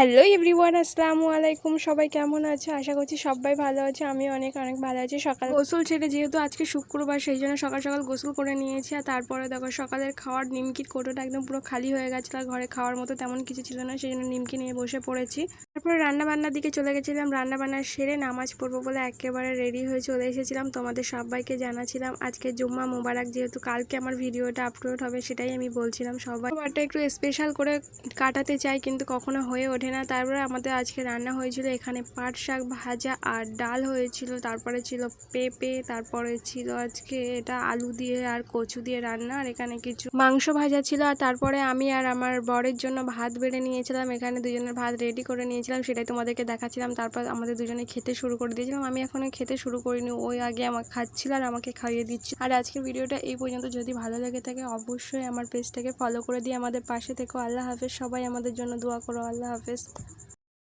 Hello everyone আসসালামু আলাইকুম। সবাই কেমন আছে? আশা করছি সবাই ভালো আছে আমি অনেক অনেক ভালো আছি। সকাল গোসল ছেড়ে যেহেতু আজকে শুক্রবার, সেই জন্য সকাল সকাল গোসল করে নিয়েছি। আর তারপরে দেখো সকালের খাওয়ার নিমকির কোটোটা একদম পুরো খালি হয়ে গেছিল। আর ঘরে খাওয়ার মতো তেমন কিছু ছিল না, সেই জন্য নিমকি নিয়ে বসে পড়েছি। তারপরে রান্নাবান্নার দিকে চলে গেছিলাম। রান্না বান্না সেরে নামাজ পড়ব বলে একেবারে রেডি হয়ে চলে এসেছিলাম। তোমাদের সবাইকে জানাছিলাম, আজকে জুম্মা মোবারক যেহেতু কালকে আমার ভিডিওটা আপলোড হবে, সেটাই আমি বলছিলাম সবাই। একটু স্পেশাল করে কাটাতে চাই, কিন্তু কখনো হয়ে ওঠে না তারপরে আমাদের আজকে রান্না হয়েছিল এখানে পাট শাক ভাজা আর ডাল হয়েছিল। তারপরে ছিল পেঁপে, তারপরে ছিল আজকে এটা আলু দিয়ে আর কচু দিয়ে রান্না আর এখানে কিছু মাংস ভাজা ছিল। আর তারপরে আমি আর আমার বরের জন্য ভাত বেড়ে নিয়েছিলাম। এখানে দুজনের ভাত রেডি করে নিয়েছিলাম, সেটাই তোমাদেরকে দেখাচ্ছিলাম। তারপর আমাদের দুজনে খেতে শুরু করে দিয়েছিলাম। আমি এখনও খেতে শুরু করিনি, ওই আগে আমাকে খাচ্ছিল আর আমাকে খাইয়ে দিচ্ছিল। আর আজকের ভিডিওটা এই পর্যন্ত। যদি ভালো লেগে থাকে অবশ্যই আমার পেজটাকে ফলো করে দিয়ে আমাদের পাশে থেকো। আল্লাহ হাফেজ। সবাই আমাদের জন্য দোয়া করো। আল্লাহ হাফেজ। guys.